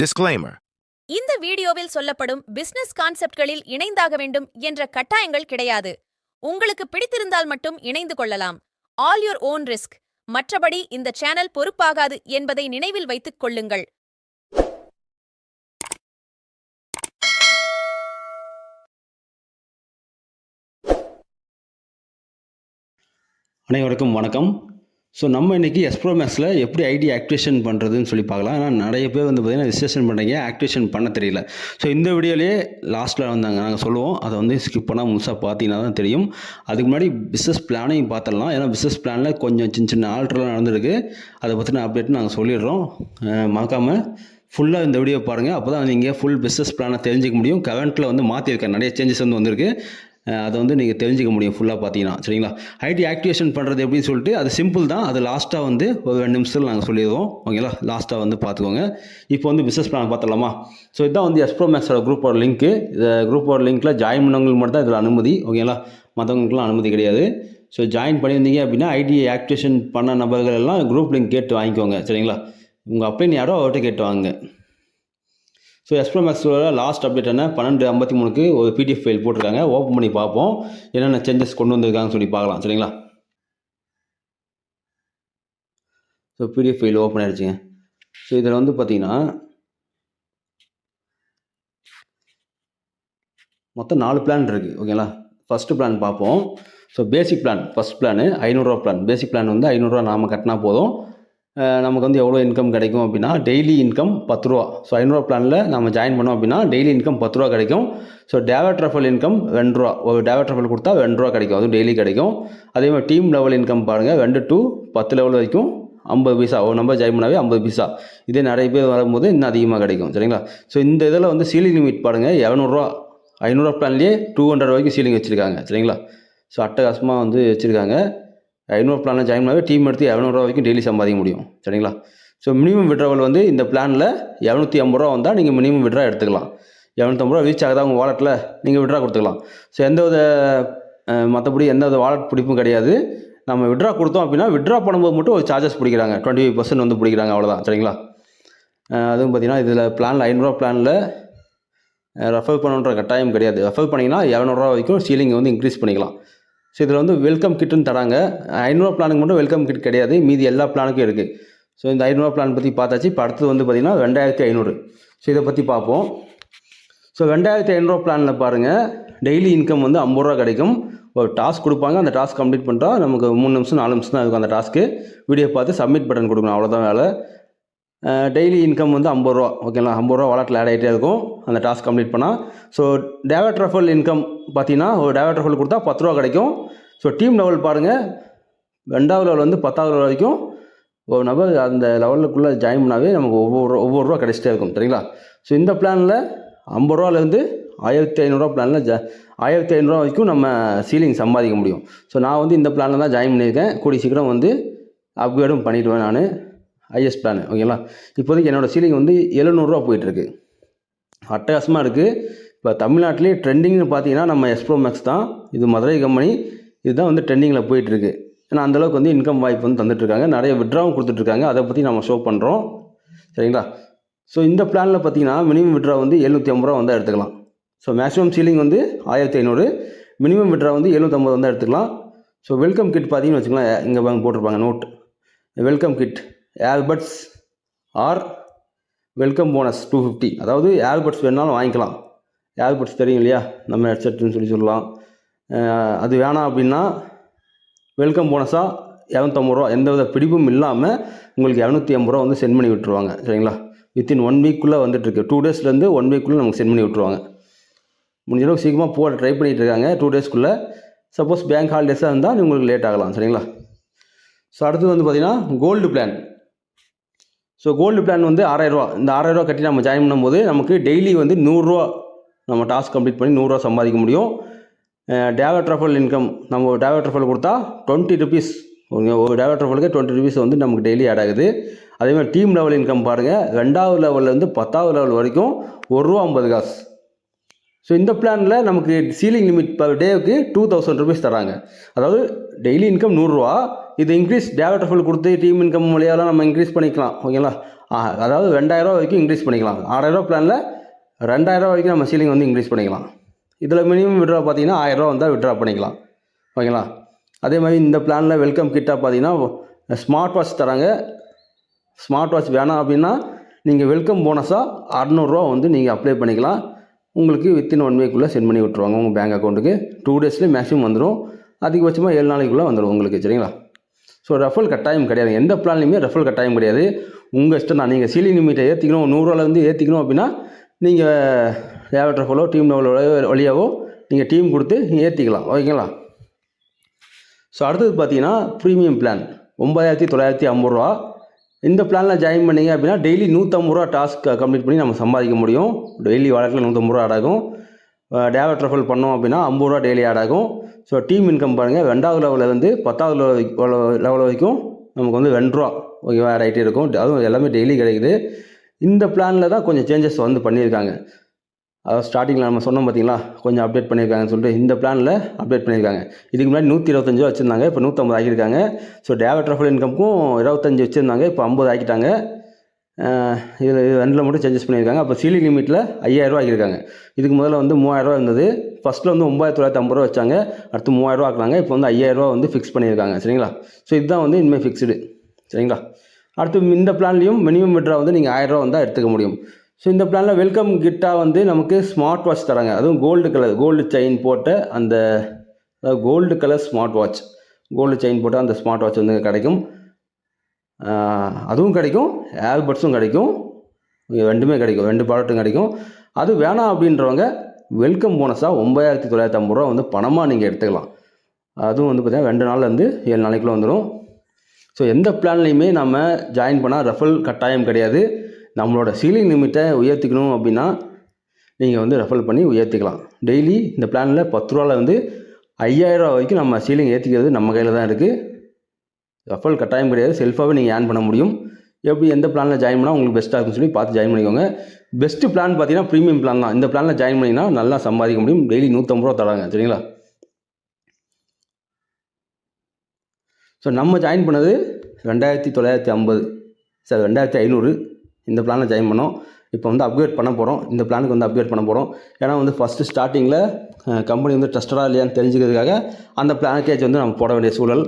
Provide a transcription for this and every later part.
Disclaimer. இந்த வீடியோவில் சொல்லப்படும் பிசினஸ் கான்செப்ட்களில் இணைந்தாக வேண்டும் என்ற கட்டாயங்கள் கிடையாது. உங்களுக்கு பிடித்திருந்தால் மட்டும் இணைந்து கொள்ளலாம். ஆல் யுவர் ஓன் ரிஸ்க் மற்றபடி இந்த சேனல் பொறுப்பாகாது என்பதை நினைவில் வைத்துக் கொள்ளுங்கள். அனைவருக்கும் வணக்கம். ஸோ நம்ம இன்றைக்கி எஸ்ப்ரோ மேக்ஸில் எப்படி ஐடி ஆக்டிவேஷன் பண்ணுறதுன்னு சொல்லி பார்க்கலாம். ஆனால் நிறைய பேர் வந்து பார்த்திங்கன்னா ரிஜிஸ்ட்ரேஷன் பண்ணுறீங்க ஆக்டிவேஷன் பண்ண தெரியல. ஸோ இந்த வீடியோலேயே லாஸ்ட்டில் வந்தாங்க. நாங்கள் சொல்லுவோம். அதை வந்து ஸ்கிப் பண்ணால் முழுசாக பார்த்தீங்கன்னா தான் தெரியும். அதுக்கு முன்னாடி பிஸ்னஸ் பிளானையும் பார்த்துடலாம். ஏன்னா பிஸ்னஸ் பிளானில் கொஞ்சம் சின்ன சின்ன ஆல்ட்ரெலாம் நடந்திருக்கு. அதை பற்றின அப்டேட் நாங்கள் சொல்லிடுறோம். மறக்காமல் ஃபுல்லாக இந்த வீடியோ பாருங்கள் அப்போ தான் நீங்கள் ஃபுல் பிஸ்னஸ் பிளானை தெரிஞ்சிக்க முடியும். கவெண்ட்டில் வந்து மாற்றிருக்கேன் நிறைய சேஞ்சஸ் வந்து வந்திருக்கு. அதை வந்து நீங்கள் தெரிஞ்சிக்க முடியும் ஃபுல்லாக பார்த்தீங்கன்னா. சரிங்களா? ஐடி ஆக்டிவேஷன் பண்ணுறது எப்படின்னு சொல்லிட்டு அது சிம்பிள் தான். அது லாஸ்ட்டாக வந்து ஒரு ரெண்டு நிமிஷத்தில் நாங்கள் சொல்லிடுவோம். ஓகேங்களா? லாஸ்ட்டாக வந்து பார்த்துக்கோங்க. இப்போ வந்து பிஸ்னஸ் பிளான் பார்த்துடலாமா? ஸோ இதுதான் வந்து எஸ்ப்ரோ மேக்ஸோட குரூப்போட லிங்க்கு இந்த குரூப்போட லிங்க்கில் ஜாயின் பண்ணவங்களுக்கு மட்டும் தான் இதில் அனுமதி. ஓகேங்களா? மற்றவங்களுக்குலாம் அனுமதி கிடையாது. ஸோ ஜாயின் பண்ணியிருந்தீங்க அப்படின்னா ஐடி ஆக்டிவேஷன் பண்ண நபர்கள் எல்லாம் குரூப் லிங்க் கேட்டு வாங்கிக்கோங்க. சரிங்களா? உங்கள் அப்ளைன் யாரோ அவர்கிட்ட கேட்டு வாங்க ஸோ எஸ்ப்ரோ மேக்ஸோட லாஸ்ட் அப்டேட் என்ன? பன்னெண்டு ஐம்பத்தி மூணுக்கு ஒரு பிடிஎஃப் ஃபைல் போட்டிருக்காங்க. ஓப்பன் பண்ணி பார்ப்போம். என்னென்ன சேஞ்சஸ் கொண்டு வந்திருக்காங்கன்னு சொல்லி பார்க்கலாம். சரிங்களா? ஸோ பிடிஎஃப் ஃபைல் ஓப்பன் ஆகிடுச்சிங்க ஸோ இதில் வந்து பார்த்தீங்கன்னா மொத்தம் நாலு பிளான் இருக்குது ஓகேங்களா ஃபஸ்ட்டு பிளான் பார்ப்போம். So basic plan first plan ஐநூறுரூவா பிளான் பேசிக் பிளான் வந்து ஐநூறுரூவா நாம் கட்டினா போதும். நமக்கு வந்து எவ்வளோ இன்கம் கிடைக்கும் அப்படின்னா டெய்லி இன்கம் பத்து ரூபா. ஸோ ஐநூறுரூவா பிளானில் நம்ம ஜாயின் பண்ணோம் அப்படின்னா டெய்லி இன்கம் பத்து ரூபா கிடைக்கும். ஸோ டேவட் ட்ரஃபல் இன்கம் ரெண்டு ரூபா. ஒரு டேவட் ட்ரஃபல் கொடுத்தா ரெண்டு ரூபா கிடைக்கும். அதுவும் டெய்லி கிடைக்கும். அதே மாதிரி டீம் லெவல் இன்கம் பாருங்கள் ரெண்டு டு பத்து லெவல் வரைக்கும் ஐம்பது பைசா. ஒரு நம்பர் ஜாயின் பண்ணாவே ஐம்பது பைசா. இதே நிறைய பேர் வரும்போது இன்னும் அதிகமாக கிடைக்கும். சரிங்களா? ஸோ இந்த இதில் வந்து சீலிங் லிமிட் பாருங்கள் இரநூறுவா ஐநூறுரூவா பிளான்லேயே டூ ஹண்ட்ரட் வரைக்கும் சீலிங் வச்சுருக்காங்க. சரிங்களா? ஸோ அட்டகாசமாக வந்து வச்சுருக்காங்க. ஐநூறு பிளானில் ஜாயின் பண்ணாவே டீம் எடுத்து இரநூறுவா வரைக்கும் டெய்லி சம்பாதிக்க முடியும். சரிங்களா? ஸோ மினிமம் விட்ராவல் வந்து இந்த பிளானில் இரநூத்தி ஐம்பது ரூபா வந்தால் நீங்கள் மினிமம் விட்ரா எடுத்துக்கலாம். இரநூத்தம்பது ரூபா ரீச் ஆகுதா உங்கள் வாலெட்டில் நீங்கள் விட்ரா கொடுத்துக்கலாம். ஸோ எந்த வித மற்றபடி எந்த வித வாலெட் பிடிப்பும் கிடையாது. நம்ம விட்ரா கொடுத்தோம் அப்படின்னா விட்ரா பண்ணும்போது மட்டும் ஒரு சார்ஜஸ் பிடிக்கிறாங்க. டுவெண்ட்டி ஃபைவ் பர்சன்ட் வந்து பிடிக்கிறாங்க அவ்வளோதான் சரிங்களா? அதுவும் பார்த்தீங்கன்னா இதில் பிளானில் ஐநூறுரூவா பிளானில் ரெஃபர் பண்ணுன்ற கட்டாயம் கிடையாது. ரெஃபர் பண்ணிங்கன்னா இரநூறுவா வரைக்கும் சீலிங்கை வந்து இன்க்ரீஸ் பண்ணிக்கலாம். ஸோ இதில் வந்து வெல்கம் கிட்டுன்னு தராங்க. ஐநூறுவா பிளானுக்கு மட்டும் வெல்கம் கிட் கிடையாது. மீதி எல்லா பிளானுக்கும் இருக்குது ஸோ இந்த ஐநூறுவா பிளான் பற்றி பார்த்தாச்சு. இப்போ அடுத்தது வந்து பார்த்திங்கன்னா ரெண்டாயிரத்தி ஐநூறு. ஸோ இதை பற்றி பார்ப்போம். ஸோ ரெண்டாயிரத்தி ஐநூறுவா பிளானில் பாருங்கள் டெய்லி இன்கம் வந்து ஐம்பது ரூபா கிடைக்கும். ஒரு டாஸ்க் கொடுப்பாங்க. அந்த டாஸ்க் கம்ப்ளீட் பண்ணுறா நமக்கு மூணு நிமிஷம் நாலு நிமிஷம் தான் இருக்கும் அந்த டாஸ்க்கு வீடியோ பார்த்து சப்மிட் பட்டன் கொடுக்கணும். அவ்வளோதான் வேலை. டெய்லி இன்கம் வந்து ஐம்பது ரூபா ஓகேங்களா ஐம்பது ரூபா வாலெட்டில் ஆட் ஆகிட்டே இருக்கும். அந்த டாஸ்க் கம்ப்ளீட் பண்ணால் ஸோ டேவட் ரஃபல் இன்கம் பார்த்தீங்கன்னா ஒரு டேவட் ரஃபல் கொடுத்தா பத்து ரூபா கிடைக்கும். ஸோ டீம் லெவல் பாருங்கள் ரெண்டாவது லெவல் வந்து பத்தாவது லெவல் வரைக்கும். ஒரு நபர் அந்த லெவலுக்குள்ளே ஜாயின் பண்ணாவே நமக்கு ஒவ்வொரு ஒவ்வொரு ரூபா கிடைச்சிட்டே இருக்கும் சரிங்களா? ஸோ இந்த பிளானில் ஐம்பது ரூபாலேருந்து ஆயிரத்தி ஐநூறுரூவா பிளானில் ஜா ஆயிரத்தி ஐநூறுரூவா வரைக்கும் நம்ம சீலிங் சம்பாதிக்க முடியும். ஸோ நான் வந்து இந்த பிளானில் தான் ஜாயின் பண்ணியிருக்கேன். கூடிய சீக்கிரம் வந்து அப்கிரேடும் பண்ணிவிடுவேன் நான். ஐஎஸ் பிளான் ஓகேங்களா இப்போதைக்கு என்னோடய சீலிங் வந்து எழுநூறுவா போயிட்டுருக்கு. அட்டகாசமாக இருக்குது இப்போ தமிழ்நாட்டிலே ட்ரெண்டிங்னு பார்த்தீங்கன்னா நம்ம எஸ்ப்ரோ மேக்ஸ் தான். இது மதுரை கம்பெனி இதுதான் வந்து ட்ரெண்டிங்கில் போயிட்டுருக்கு. ஏன்னா அந்தளவுக்கு வந்து இன்கம் வாய்ப்பு வந்து தந்துட்டுருக்காங்க. நிறைய விட்ராவும் கொடுத்துட்ருக்காங்க அதை பற்றி நம்ம ஷோ பண்ணுறோம் சரிங்களா? ஸோ இந்த பிளானில் பார்த்தீங்கன்னா மினிமம் விட்ரா வந்து எழுநூற்றி ஐம்பது ரூபா வந்தால் எடுத்துக்கலாம். ஸோ மேக்ஸிமம் சீலிங் வந்து ஆயிரத்தி ஐநூறு. மினிமம் விட்ரா வந்து எழுநூற்றம்பது வந்தால் எடுத்துக்கலாம். ஸோ வெல்கம் கிட் பார்த்தீங்கன்னு வச்சுக்கலாம் இங்கே போட்டிருப்பாங்க note welcome kit earbuds or welcome bonus two fifty அதாவது ஏர்பட்ஸ் வேணாலும் வாங்கிக்கலாம். ஏர்பட்ஸ் தெரியும் இல்லையா? நம்ம ஹெட்செட்டுன்னு சொல்லி சொல்லலாம். அது வேணாம் அப்படின்னா வெல்கம் போனஸாக இரநூத்தம்பது ரூபா. எந்த வித பிடிப்பும் இல்லாமல் உங்களுக்கு இரநூத்தி ஐம்பது ரூபா வந்து சென்ட் பண்ணி விட்டுருவாங்க. சரிங்களா? வித்தின் ஒன் வீக்குள்ளே வந்துட்டுருக்கு. டூ டேஸ்லேருந்து ஒன் வீக்குள்ளே நமக்கு சென்ட் பண்ணி விட்டுருவாங்க. முடிஞ்ச அளவுக்கு சீக்கிரமாக போட ட்ரை பண்ணிகிட்டு இருக்காங்க. டூ டேஸ்க்குள்ளே சப்போஸ் பேங்க் ஹாலிடேஸாக இருந்தால் உங்களுக்கு லேட் ஆகலாம். சரிங்களா? ஸோ அடுத்தது வந்து பார்த்திங்கன்னா gold plan so gold plan வந்து ஆறாயிரரூவா இந்த ஆறாயிரரூவா கட்டி நம்ம ஜாயின் பண்ணும்போது நமக்கு டெய்லி வந்து நூறுரூவா நம்ம டாஸ்க் கம்ப்ளீட் பண்ணி நூறுரூவா சம்பாதிக்க முடியும். டேவட் ட்ரஃபல் இன்கம் நம்ம ஒரு டேவட் கொடுத்தா டுவெண்ட்டி ருபீஸ் ஒரு டேவட் ரஃபலுக்கு டுவெண்ட்டி ருபீஸ் வந்து நமக்கு டெய்லி ஆட் ஆகுது. அதே மாதிரி டீம் லெவல் இன்கம் பாருங்கள் ரெண்டாவது லெவல்லேருந்து பத்தாவது லெவல் வரைக்கும் ஒரு ரூபா ஐம்பது காசு. ஸோ இந்த பிளானில் நமக்கு சீலிங் லிமிட் பர் டேவுக்கு டூ தௌசண்ட் ருபீஸ் தராங்க. அதாவது டெய்லி இன்கம் நூறுரூவா இது இன்க்ரீஸ் டேவட் ஃபுல் கொடுத்து டீம் இன்கம் வழியாலாம் நம்ம இன்க்ரீஸ் பண்ணிக்கலாம். ஓகேங்களா ஆ அதாவது ரெண்டாயிரரூவா வரைக்கும் இன்க்ரீஸ் பண்ணிக்கலாம். ஆறாயிரரூவா பிளானில் ரெண்டாயிரரூவா வரைக்கும் நம்ம சீலிங் வந்து இன்க்ரீஸ் பண்ணிக்கலாம். இதில் மினிமம் விட்ரா பார்த்தீங்கன்னா ஆயிரரூவா வந்தால் விட்ரா பண்ணிக்கலாம். ஓகேங்களா அதே மாதிரி இந்த பிளானில் வெல்கம் கிட்டாக பார்த்தீங்கன்னா ஸ்மார்ட் வாட்ச் தராங்க. ஸ்மார்ட் வாட்ச் வேணாம் அப்படின்னா நீங்கள் வெல்கம் போனஸாக அறநூறுரூவா வந்து நீங்கள் அப்ளை பண்ணிக்கலாம். உங்களுக்கு வித்தின் ஒன் வீக்குள்ளே சென்ட் பண்ணி விட்ருவாங்க உங்கள் பேங்க் அக்கௌண்ட்டுக்கு டூ டேஸ்லேயே மேக்ஸிமம் வந்துடும் அதிகபட்சமாக ஏழு நாளைக்குள்ளே வந்துடும் உங்களுக்கு சரிங்களா? ஸோ ரெஃபல் கட்டாயம் கிடையாது. எந்த பிளான்லையுமே ரெஃபல் கட்டாயம் கிடையாது. உங்கள் இஷ்டம் தான். நீங்கள் சீலிங் லிமிட்டை ஏற்றிக்கணும் நூறுரூவாலேருந்து ஏற்றிக்கணும் அப்படின்னா நீங்கள் ஏவட் ரெஃபலோ டீம் லெவலோ வழியாவோ நீங்கள் டீம் கொடுத்து ஏற்றிக்கலாம் ஓகேங்களா? ஸோ அடுத்தது பார்த்தீங்கன்னா ப்ரீமியம் பிளான் ஒம்பதாயிரத்தி தொள்ளாயிரத்தி ஐம்பது ரூபா. இந்த பிளானில் ஜாயின் பண்ணீங்க அப்படின்னா டெய்லி நூற்றம்பது ரூபா டாஸ்க் கம்ப்ளீட் பண்ணி நம்ம சம்பாதிக்க முடியும். டெய்லி வழக்கில் நூற்றம்பது ரூபா ஆட் ஆகும். ட்ரஃபல் பண்ணோம் அப்படின்னா ஐம்பது ரூபா டெய்லி ஆட் ஆகும். ஸோ டீம் இன்கம் பாருங்கள் ரெண்டாவது லெவலில் வந்து பத்தாவது லெவல் லெவல் வரைக்கும் நமக்கு வந்து ரெண்டு ரூபா ஓகேவா ரைட்டு இருக்கும். அதுவும் எல்லாமே டெய்லி கிடைக்குது. இந்த பிளானில் தான் கொஞ்சம் சேஞ்சஸ் வந்து பண்ணியிருக்காங்க. அதாவது ஸ்டார்டிங்கில் நம்ம சொன்னோம் பார்த்தீங்களா கொஞ்சம் அப்டேட் பண்ணியிருக்காங்கன்னு சொல்லிட்டு இந்த பிளானில் அப்டேட் பண்ணியிருக்காங்க. இதுக்கு முன்னாடி நூற்றி இருபத்தஞ்சு வச்சுருந்தாங்க இப்போ நூற்றம்பது ஆக்கியிருக்காங்க. ஸோ டேவட் ரெஃபல் இன்கம்க்கும் இருபத்தஞ்சு வச்சுருந்தாங்க இப்போ ஐம்பது ஆக்கிட்டாங்க. இதில் இது ரெண்டில் மட்டும் சேஞ்சஸ் பண்ணியிருக்காங்க. அப்போ சீலிங் லிமிட்டில் ஐயாயிரரூவா ஆக்கியிருக்காங்க. இதுக்கு முதல்ல வந்து மூவாயிரரூவா இருந்தது. ஃபஸ்ட்டில் வந்து ஒம்பதாயிரத்தி தொள்ளாயிரத்தி ஐம்பது ரூபா வச்சாங்க. அடுத்து மூவாயிரரூவா ஆக்குறாங்க இப்போ வந்து ஐயாயிரரூவா வந்து ஃபிக்ஸ் பண்ணியிருக்காங்க. சரிங்களா? ஸோ இதுதான் வந்து இனிமேல் ஃபிக்ஸ்டு சரிங்களா? அடுத்து இந்த பிளான்லேயும் மினிமம் விட்ரா வந்து நீங்கள் ஆயிரரூவா வந்தால் எடுத்துக்க முடியும். ஸோ இந்த பிளானில் வெல்கம் கிட்டாக வந்து நமக்கு ஸ்மார்ட் வாட்ச் தராங்க. அதுவும் கோல்டு கலர் கோல்டு செயின் போட்ட அந்த அதாவது gold colour smart watch gold chain போட்ட அந்த ஸ்மார்ட் வாட்ச் வந்து கிடைக்கும். அதுவும் கிடைக்கும். ஏர்பட்ஸும் கிடைக்கும். ரெண்டுமே கிடைக்கும். ரெண்டு ப்ராடக்ட்டும் கிடைக்கும். அது வேணாம் அப்படின்றவங்க வெல்கம் போனஸாக ஒம்பதாயிரத்தி தொள்ளாயிரத்தி ஐம்பது ரூபா வந்து பணமாக நீங்கள் எடுத்துக்கலாம். அதுவும் வந்து பார்த்தீங்கன்னா ரெண்டு நாள்லேருந்து ஏழு நாளைக்குள்ளே வந்துடும் ஸோ எந்த பிளான்லையுமே நம்ம ஜாயின் பண்ணால் ரெஃபல் கட்டாயம் கிடையாது. நம்மளோட சீலிங் லிமிட்டை உயர்த்திக்கணும் அப்படின்னா நீங்கள் வந்து ரெஃபர் பண்ணி உயர்த்திக்கலாம். டெய்லி இந்த பிளானில் பத்து ரூபாவில் வந்து ஐயாயிரம் ரூபா வரைக்கும் நம்ம சீலிங் ஏற்றிக்கிறது நம்ம கையில் தான் இருக்குது ரெஃபல் கட்டாயம் கிடையாது. செல்ஃபாகவே நீங்கள் ஏர்ன் பண்ண முடியும். எப்படி எந்த பிளானில் ஜாயின் பண்ணால் உங்களுக்கு பெஸ்ட்டாக இருக்குன்னு சொல்லி பார்த்து ஜாயின் பண்ணிக்கோங்க. பெஸ்ட்டு பிளான் பார்த்தீங்கன்னா ப்ரீமியம் பிளான் தான். இந்த பிளானில் ஜாயின் பண்ணிங்கன்னா நல்லா சம்பாதிக்க முடியும். டெய்லி நூற்றம்பது ரூபா தராங்க. சரிங்களா? ஸோ நம்ம ஜாயின் பண்ணது ரெண்டாயிரத்தி தொள்ளாயிரத்தி ஐம்பது. சார் ரெண்டாயிரத்தி ஐநூறு. இந்த பிளானில் ஜாயின் பண்ணோம். இப்போ வந்து அப்கிரேட் பண்ண போகிறோம் இந்த பிளானுக்கு வந்து அப்கிரேட் பண்ண போகிறோம் ஏன்னா வந்து ஃபஸ்ட்டு ஸ்டார்டிங்கில் கம்பெனி வந்து ட்ரஸ்டடாக இல்லையான்னு தெரிஞ்சுக்கிறதுக்காக அந்த பேக்கேஜ் வந்து நம்ம போட வேண்டிய சூழல்.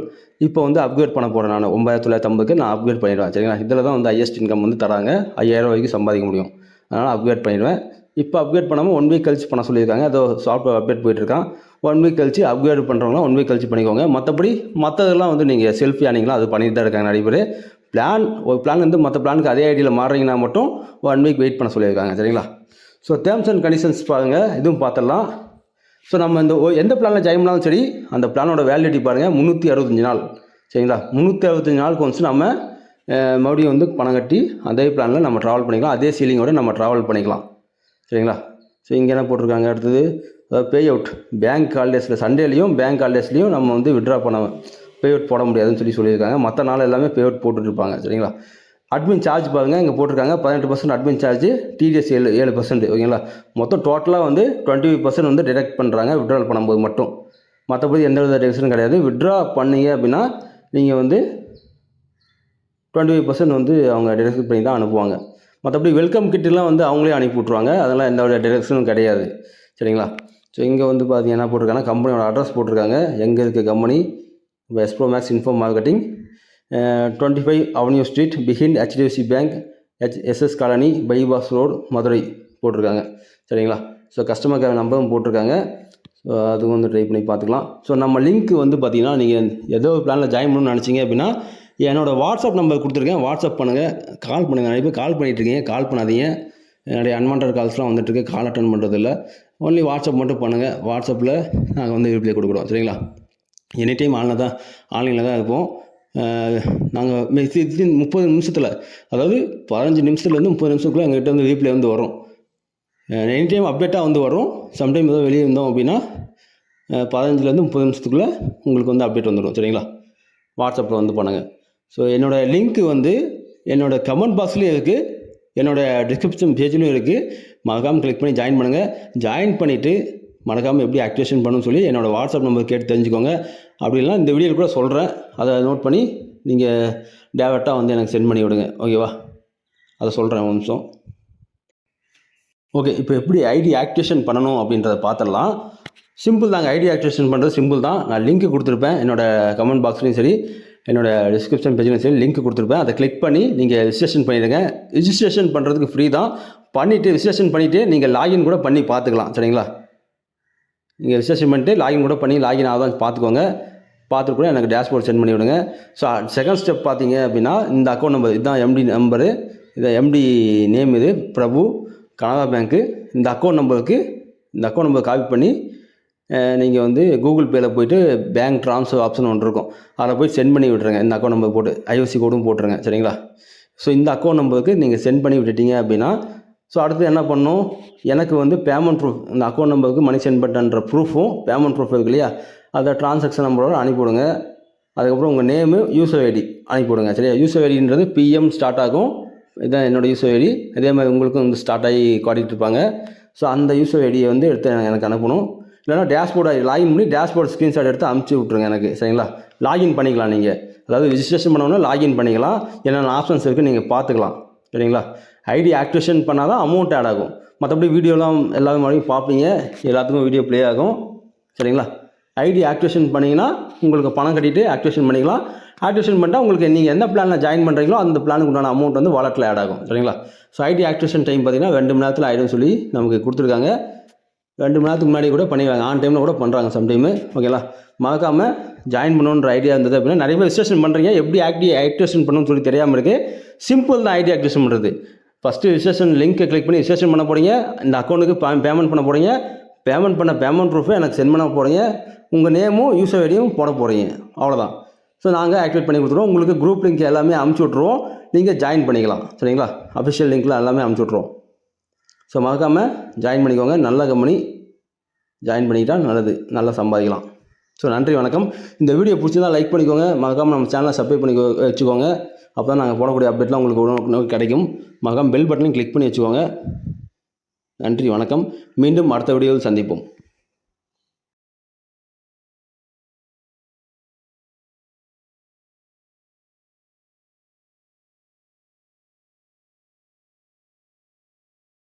இப்போ வந்து அப்கிரேட் பண்ண போகிறேன் நான். ஒம்பதாயிரத்தி தொள்ளாயிரத்தி ஐம்பதுக்கு நான் அப்கிரேட் பண்ணிடுவேன். சரிங்களா? இதில் தான் வந்து ஹையஸ்ட் இன்கம் வந்து தராங்க. ஐயாயிரம் வரைக்கும் சம்பாதிக்க முடியும். அதனால் அப்கிரேட் பண்ணிடுவேன். இப்போ அப்கிரேட் பண்ணாமல் ஒன் வீக் கழிச்சு பண்ண சொல்லியிருக்காங்க. அதோ சாஃப்ட்வேர் அப்டேட் போயிட்டுருக்கான் ஒன் வீக் கழிச்சு அப்கிரேட் பண்ணுறவங்களாம் ஒன் வீக் கழிச்சு பண்ணிக்கோங்க. மற்றபடி மற்றதெல்லாம் வந்து நீங்கள் செல்ஃபி ஆனீங்களா அது பண்ணிட்டு தான் இருக்காங்க நிறைய பேர். பிளான் ஒரு பிளான் வந்து மற்ற பிளானுக்கு அதே ஐடியில் மாறுறீங்கன்னா மட்டும் ஒன் வீக் வெயிட் பண்ண சொல்லியிருக்காங்க சரிங்களா? ஸோ டேர்ம்ஸ் அண்ட் கண்டிஷன்ஸ் பாருங்கள் இதுவும் பார்த்துடலாம் ஸோ நம்ம இந்த எந்த பிளானில் ஜாயின் பண்ணாலும் சரி அந்த பிளானோட வேலிடிட்டி பாருங்கள் முந்நூற்றி அறுபத்தஞ்சு நாள். சரிங்களா? முந்நூற்றி அறுபத்தஞ்சு நாளுக்கு ஒன்ஸ் நம்ம மறுபடியும் வந்து பணம் கட்டி அதே பிளானில் நம்ம ட்ராவல் பண்ணிக்கலாம். அதே சீலிங்கோட நம்ம ட்ராவல் பண்ணிக்கலாம். சரிங்களா? ஸோ இங்கே என்ன போட்டிருக்காங்க அடுத்தது பே அவுட் பேங்க் ஹாலிடேஸில் சண்டேலையும் பேங்க் ஹாலிடேஸ்லையும் நம்ம வந்து விட்ரா பண்ண பே போட முடியாதுன்னு சொல்லி சொல்லியிருக்காங்க. மற்ற நாள் எல்லாமே பேவர்ட் போட்டுட்ருப்பாங்க. சரிங்களா? அட்மின் சார்ஜ் பாருங்கள் இங்கே போட்டிருக்காங்க. பதினெட்டு பர்சன்ட் அட்மின் சார்ஜ் டிடிஎஸ் ஏழு ஏழு பர்சன்ட் ஓகேங்களா? மொத்தம் டோட்டலாக வந்து டுவெண்ட்டி ஃபைவ் பர்சன்ட் வந்து டிடெக்ட் பண்ணுறாங்க விட்ரால் பண்ணும்போது மட்டும். மற்றபடி எந்த வித டெக்ஷனும் கிடையாது. விட்ரா பண்ணீங்க அப்படின்னா நீங்கள் வந்து டுவெண்ட்டி ஃபைவ் பர்சன்ட் வந்து அவங்க டிடெக்ட் பண்ணி தான் அனுப்புவாங்க. மற்றபடி வெல்கம் கிட்டெலாம் வந்து அவங்களே அனுப்பி விட்ருவாங்க அதெல்லாம் எந்த வித டிரெக்ஷனும் கிடையாது. சரிங்களா? ஸோ இங்கே வந்து பார்த்தீங்கன்னா என்ன போட்டிருக்காங்கன்னா கம்பெனியோட அட்ரஸ் போட்டிருக்காங்க. எங்கே இருக்குது company Espro max info marketing twenty five avenue street behind HDFC bank H SS colony bypass road Madurai போட்டிருக்காங்க. சரிங்களா? ஸோ கஸ்டமர் கேர் நம்பரும் போட்டிருக்காங்க. ஸோ அதுவும் வந்து ட்ரை பண்ணி பார்த்துக்கலாம். ஸோ நம்ம லிங்க் வந்து பார்த்தீங்கன்னா நீங்கள் ஏதோ ஒரு பிளானில் ஜாயின் பண்ணணும்னு நினச்சிங்க அப்படின்னா என்னோடய வாட்ஸ்அப் நம்பர் கொடுத்துருக்கேன். வாட்ஸ்அப் பண்ணுங்கள் கால் பண்ணுங்கள் நிறைய பேர் கால் பண்ணிட்டு இருக்கீங்க கால் பண்ணாதீங்க. என்னுடைய அன்வான்ட் கால்ஸ்லாம் வந்துட்டுருக்கு கால் அட்டன் பண்ணுறதில்ல ஒன்லி வாட்ஸ்அப் மட்டும் பண்ணுங்கள் வாட்ஸ்அப்பில் நாங்கள் வந்து ரிப்ளை கொடுக்குறோம். சரிங்களா? எனி டைம் ஆன்ல தான் ஆன்லைனில் தான் இருப்போம். நாங்கள் முப்பது நிமிஷத்தில் அதாவது பதினஞ்சு நிமிஷத்துலேருந்து முப்பது நிமிஷத்துக்குள்ளே எங்கள்கிட்ட வந்து ரீப்ளே வந்து வரும். எனி டைம் அப்டேட்டாக வந்து வரும். சம்டைம் ஏதோ வெளியே இருந்தோம் அப்படின்னா பதினஞ்சுலேருந்து முப்பது நிமிஷத்துக்குள்ளே உங்களுக்கு வந்து அப்டேட் வந்துடும் சரிங்களா? வாட்ஸ்அப்பில் வந்து பண்ணுங்கள் ஸோ என்னோடய லிங்க்கு வந்து என்னோடய கமெண்ட் பாக்ஸ்லேயும் இருக்குது என்னோடய டிஸ்கிரிப்ஷன் பேஜ்லையும் இருக்குது மறக்காமல் கிளிக் பண்ணி ஜாயின் பண்ணுங்கள் ஜாயின் பண்ணிவிட்டு மறக்காமல் எப்படி ஆக்டிவேஷன் பண்ணணும்னு சொல்லி என்னோடய வாட்ஸ்அப் நம்பர் கேட்டு தெரிஞ்சுக்கோங்க. அப்படி இல்லைனா இந்த வீடியோவில் கூட சொல்கிறேன் அதை நோட் பண்ணி நீங்கள் டேரெக்டாக வந்து எனக்கு சென்ட் பண்ணி விடுங்க. ஓகேவா அதை சொல்கிறேன் ஒரு நிமிஷம். ஓகே இப்போ எப்படி ஐடி ஆக்டிவேஷன் பண்ணணும் அப்படின்றத பார்த்துடலாம். சிம்பிள் தாங்க. ஐடி ஆக்டிவேஷன் பண்ணுறது சிம்பிள் தான். நான் லிங்க் கொடுத்துருப்பேன். என்னோடய கமெண்ட் பாக்ஸ்லையும் சரி என்னோட டிஸ்கிரிப்ஷன் பேஜ்லையும் சரி லிங்க் கொடுத்துருப்பேன். அதை கிளிக் பண்ணி நீங்கள் ரிஜிஸ்ட்ரேஷன் பண்ணிடுங்க. ரிஜிஸ்ட்ரேஷன் பண்ணுறதுக்கு ஃப்ரீ தான். பண்ணிவிட்டு ரிஜிஸ்ட்ரேஷன் பண்ணிவிட்டு நீங்கள் லாகின் கூட பண்ணி பார்த்துக்கலாம். சரிங்களா? நீங்கள் ரிஜிஸ்ட்ரேஷன் பண்ணிட்டு லாகின் கூட பண்ணி லாகின் ஆகுதான் பார்த்துக்கோங்க பார்த்துட்டு கூட எனக்கு டேஷ்போர்ட் சென்ட் பண்ணி விடுங்க. ஸோ செகண்ட் ஸ்டெப் பார்த்தீங்க அப்படின்னா இந்த அக்கௌண்ட் நம்பர் இதுதான் எம்டி நம்பரு இது எம்டி நேம் இது பிரபு கனரா பேங்க்கு இந்த அக்கௌண்ட் நம்பருக்கு இந்த அக்கௌண்ட் நம்பர் காப்பி பண்ணி நீங்கள் வந்து கூகுள் பேயில் போயிட்டு பேங்க் ட்ரான்ஸ்ஃபர் ஆப்ஷன் ஒன்று இருக்கும். அதில் போய் சென்ட் பண்ணி விட்ருங்க இந்த அக்கௌண்ட் நம்பர் போட்டு ஐஓசி கோடும் போட்டுருங்க. சரிங்களா? ஸோ இந்த அக்கௌண்ட் நம்பருக்கு நீங்கள் சென்ட் பண்ணி விட்டுட்டீங்க அப்படின்னா ஸோ அடுத்து என்ன பண்ணும்? எனக்கு வந்து பேமெண்ட் ப்ரூஃப் இந்த அக்கௌண்ட் நம்பருக்கு மணி சென்ட் பண்ணுற ப்ரூஃபும் பேமெண்ட் ப்ரூஃப் இருக்கு இல்லையா? அதை ட்ரான்சாக்ஷன் நம்பரோட அனுப்பிவிடுங்க. அதுக்கப்புறம் உங்கள் நேமு யூசர் ஐடி அனுப்பிவிடுங்க சரியா? யூசர் ஐடின்றது பிஎம் ஸ்டார்ட் ஆகும். இதுதான் என்னோடய யூசர் ஐடி அதே மாதிரி உங்களுக்கும் வந்து ஸ்டார்ட் ஆகி காட்டிகிட்டு இருப்பாங்க. ஸோ அந்த யூசர் ஐடியை வந்து எடுத்து எனக்கு அனுப்பணும். இல்லைனா டேஷ்போர்ட் லாகின் பண்ணி டேஷ்போர்ட் ஸ்க்ரீன்ஷாட் எடுத்து அனுப்பிச்சி விட்ருங்க எனக்கு சரிங்களா? லாகின் பண்ணிக்கலாம் நீங்கள் அதாவது ரிஜிஸ்ட்ரேஷன் பண்ணோன்னா லாகின் பண்ணிக்கலாம். என்னென்ன ஆப்ஷன்ஸ் இருக்குது நீங்கள் பார்த்துக்கலாம். சரிங்களா? ஐடி ஆக்டிவேஷன் பண்ணால் தான் அமௌண்ட் ஆட் ஆகும். மற்றபடி வீடியோலாம் எல்லா மாதிரியும் பார்ப்பீங்க. எல்லாத்துக்கும் வீடியோ ப்ளே ஆகும். சரிங்களா? ஐடி ஆக்டிவேஷன் பண்ணிங்கன்னா உங்களுக்கு பணம் கட்டிட்டு ஆக்டிவேஷன் பண்ணிக்கலாம். ஆக்டிவேஷன் பண்ணிட்டால் உங்களுக்கு நீங்கள் எந்த பிளானில் ஜாயின் பண்ணுறீங்களோ அந்த பிளானுக்கு உண்டான அமௌண்ட் வந்து வாலெட்டில் ஆட் ஆகும். சரிங்களா? ஸோ ஐடி ஆக்டிவேஷன் டைம் பார்த்தீங்கன்னா ரெண்டு மணி நேரத்தில் ஆகிடும் சொல்லி நமக்கு கொடுத்துருக்காங்க. ரெண்டு மணி நேரத்துக்கு முன்னாடி கூட பண்ணிடுவாங்க. ஆன் டைமில் கூட பண்ணுறாங்க சம்டைமு ஓகேங்களா மறக்காமல் ஜாயின் பண்ணணுன்ற ஐடியா இருந்தது அப்படின்னா நிறைய பேர் ரிஜிஸ்ட்ரேஷன் பண்ணுறீங்க எப்படி ஆக்டி ஆக்டிவேஷன் பண்ணணும்னு சொல்லி தெரியாமல் இருக்குது சிம்பிள் தான் ஐடி ஆக்டிவேஷன் பண்ணுறது ஃபஸ்ட்டு ரிஜிஸ்ட்ரேஷன் லிங்க்கை கிளிக் பண்ணி ரிஜிஸ்ட்ரேஷன் பண்ண போகிறீங்க இந்த அக்கௌண்ட்டுக்கு பேமெண்ட் பண்ண போகிறீங்க பேமெண்ட் பண்ண பேமெண்ட் ப்ரூஃபை எனக்கு சென்ட் பண்ண போகிறீங்க உங்கள் நேமும் யூசர் ஐடியும் போட போகிறீங்க அவ்வளோதான் ஸோ நாங்கள் ஆக்டிவேட் பண்ணி கொடுத்துருவோம் உங்களுக்கு குரூப் லிங்க் எல்லாமே அமுச்சு விட்ருவோம் நீங்கள் ஜாயின் பண்ணிக்கலாம். சரிங்களா? அஃபிஷியல் லிங்க்கில் எல்லாமே அமுச்சு விட்ருவோம் ஸோ மறக்காமல் ஜாயின் பண்ணிக்கோங்க. நல்ல கம்பெனி ஜாயின் பண்ணிக்கிட்டால் நல்லது. நல்லா சம்பாதிக்கலாம். ஸோ நன்றி வணக்கம். இந்த வீடியோ பிடிச்சிருந்தா லைக் பண்ணிக்கோங்க. மறக்காமல் நம்ம சேனலை சப்ஸ்கிரைப் பண்ணி வச்சுக்கோங்க. அப்போ தான் நாங்கள் போடக்கூடிய அப்டேட்லாம் உங்களுக்கு உடனே கிடைக்கும். மறக்காம பெல் பட்டனையும் கிளிக் பண்ணி வச்சுக்கோங்க. நன்றி வணக்கம். மீண்டும் அடுத்த வீடியோவில் சந்திப்போம்.